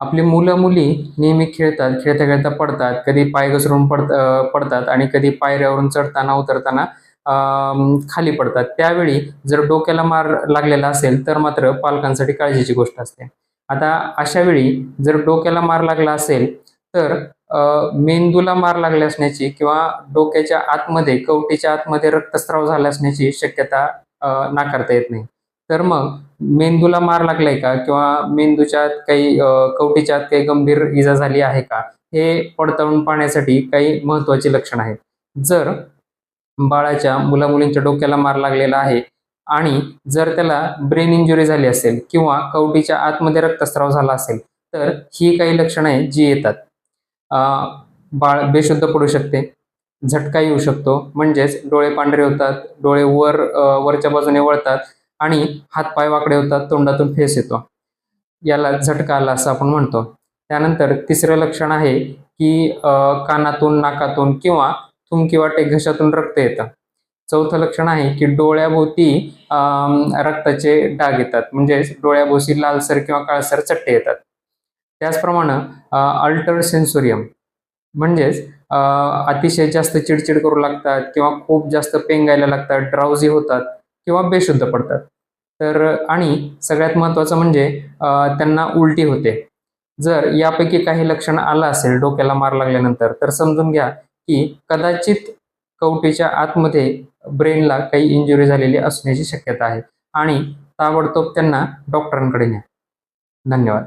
आपली मुलं मुली नेहमी खेळतात खेळता खेळता पडतात कधी पाय घसरून पडत पडतात आणि कधी पायऱ्यावरून चढताना उतरताना खाली पडतात. त्यावेळी जर डोक्याला मार लागलेला असेल तर मात्र पालकांसाठी काळजीची गोष्ट असते. आता अशा वेळी जर डोक्याला मार लागला असेल तर मेंदूला मार लागले असण्याची किंवा डोक्याच्या आतमध्ये कवटीच्या आतमध्ये रक्तस्राव झाला असण्याची शक्यता नाकारता येत नाही. तर मग मेंदूला मार लागलाय का? किंवा मेंदूच्या आत काही कवटीच्या आत काही गंभीर इजा झाली आहे का? हे पडताळून पाहण्यासाठी काही महत्वाची लक्षणं आहेत. जर बाळाच्या मुला मुलींच्या डोक्याला मार लागलेला आहे आणि जर त्याला ब्रेन इंजुरी झाली असेल किंवा कवटीच्या आतमध्ये रक्तस्राव झाला असेल तर ही काही लक्षणं आहेत जी येतात. बाळ बेशुद्ध पडू शकते झटका येऊ शकतो म्हणजेच डोळे पांढरे होतात डोळे वर वरच्या बाजूने वळतात आणि हातपाय वाकडे होतात तोंडातून फेस येतो. याला झटका आला असं आपण म्हणतो. त्यानंतर तिसरं लक्षण आहे की कानातून नाकातून किंवा थुंकी वाटे घशातून रक्त येतं. चौथं लक्षण आहे की डोळ्याभोवती रक्ताचे डाग येतात. म्हणजे डोळ्याभोवती लालसर किंवा काळसर चट्टे येतात. त्याचप्रमाणे अल्टर सेन्सोरियम. म्हणजेच अतिशय जास्त चिडचिड करू लागतात किंवा खूप जास्त पेंगायला लागतात ड्राउझी होतात. किंवा बेशुद्ध पडतात. तर आणि सगळ्यात महत्त्वाचं म्हणजे त्यांना उलटी होते. जर यापैकी काही लक्षण आलं असेल डोक्याला मार लागल्यानंतर तर समजून घ्या की कदाचित कवटीच्या आतमध्ये ब्रेनला काही इंजुरी झालेली असण्याची शक्यता आहे. आणि ताबडतोब त्यांना डॉक्टरांकडे न्या. धन्यवाद.